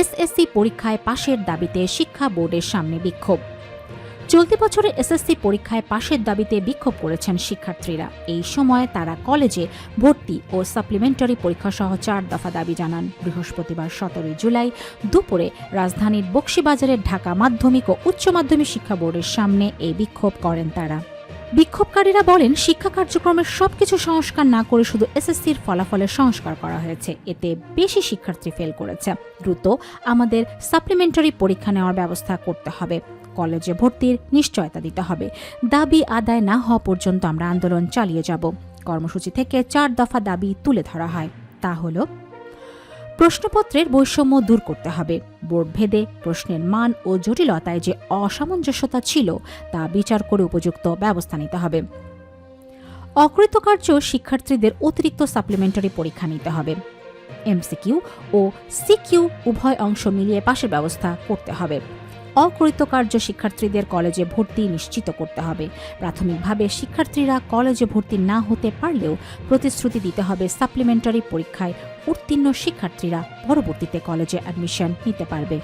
SSC পরীক্ষায় পাশের দাবিতে শিক্ষা বোর্ডের সামনে বিক্ষোভ। চলতি বছরে এসএসসি পরীক্ষায় পাশের দাবিতে বিক্ষোভ করেছেন শিক্ষার্থীরা। এই সময় তারা কলেজে ভর্তি ও সাপ্লিমেন্টারি পরীক্ষা সহ চার দফা দাবি জানান। বৃহস্পতিবার সতেরোই জুলাই দুপুরে রাজধানীর বক্সিবাজারের ঢাকা মাধ্যমিক ও উচ্চ মাধ্যমিক শিক্ষা বোর্ডের সামনে এই বিক্ষোভ করেন তারা। বিক্ষোভকারীরা বলেন, শিক্ষা কার্যক্রমের সবকিছু সংস্কার না করে শুধু এসএসসির ফলাফলের সংস্কার করা হয়েছে। এতে বেশি শিক্ষার্থী ফেল করেছে। দ্রুত আমাদের সাপ্লিমেন্টারি পরীক্ষা নেওয়ার ব্যবস্থা করতে হবে। কলেজে ভর্তির নিশ্চয়তা দিতে হবে। দাবি আদায় না হওয়া পর্যন্ত আমরা আন্দোলন চালিয়ে যাব। কর্মসূচি থেকে চার দফা দাবি তুলে ধরা হয়। তা হল প্রশ্নপত্রের বৈষম্য দূর করতে হবে। বোর্ড ভেদে প্রশ্নের মান ও জটিলতায় যে অসামঞ্জস্যতা ছিল, তা বিচার করে উপযুক্ত ব্যবস্থা নিতে হবে। অকৃতকার্য শিক্ষার্থীদের অতিরিক্ত সাপ্লিমেন্টারি পরীক্ষা নিতে হবে। এমসিকিউ ও সিকিউ উভয় অংশ মিলিয়ে পাশের ব্যবস্থা করতে হবে। অকৃতকার্য শিক্ষার্থীদের কলেজে ভর্তি নিশ্চিত করতে হবে। প্রাথমিকভাবে শিক্ষার্থীরা কলেজে ভর্তি না হতে পারলেও প্রতিশ্রুতি দিতে হবে সাপ্লিমেন্টারি পরীক্ষায় উত্তীর্ণ শিক্ষার্থীরা পরবর্তীতে কলেজে অ্যাডমিশন নিতে পারবে।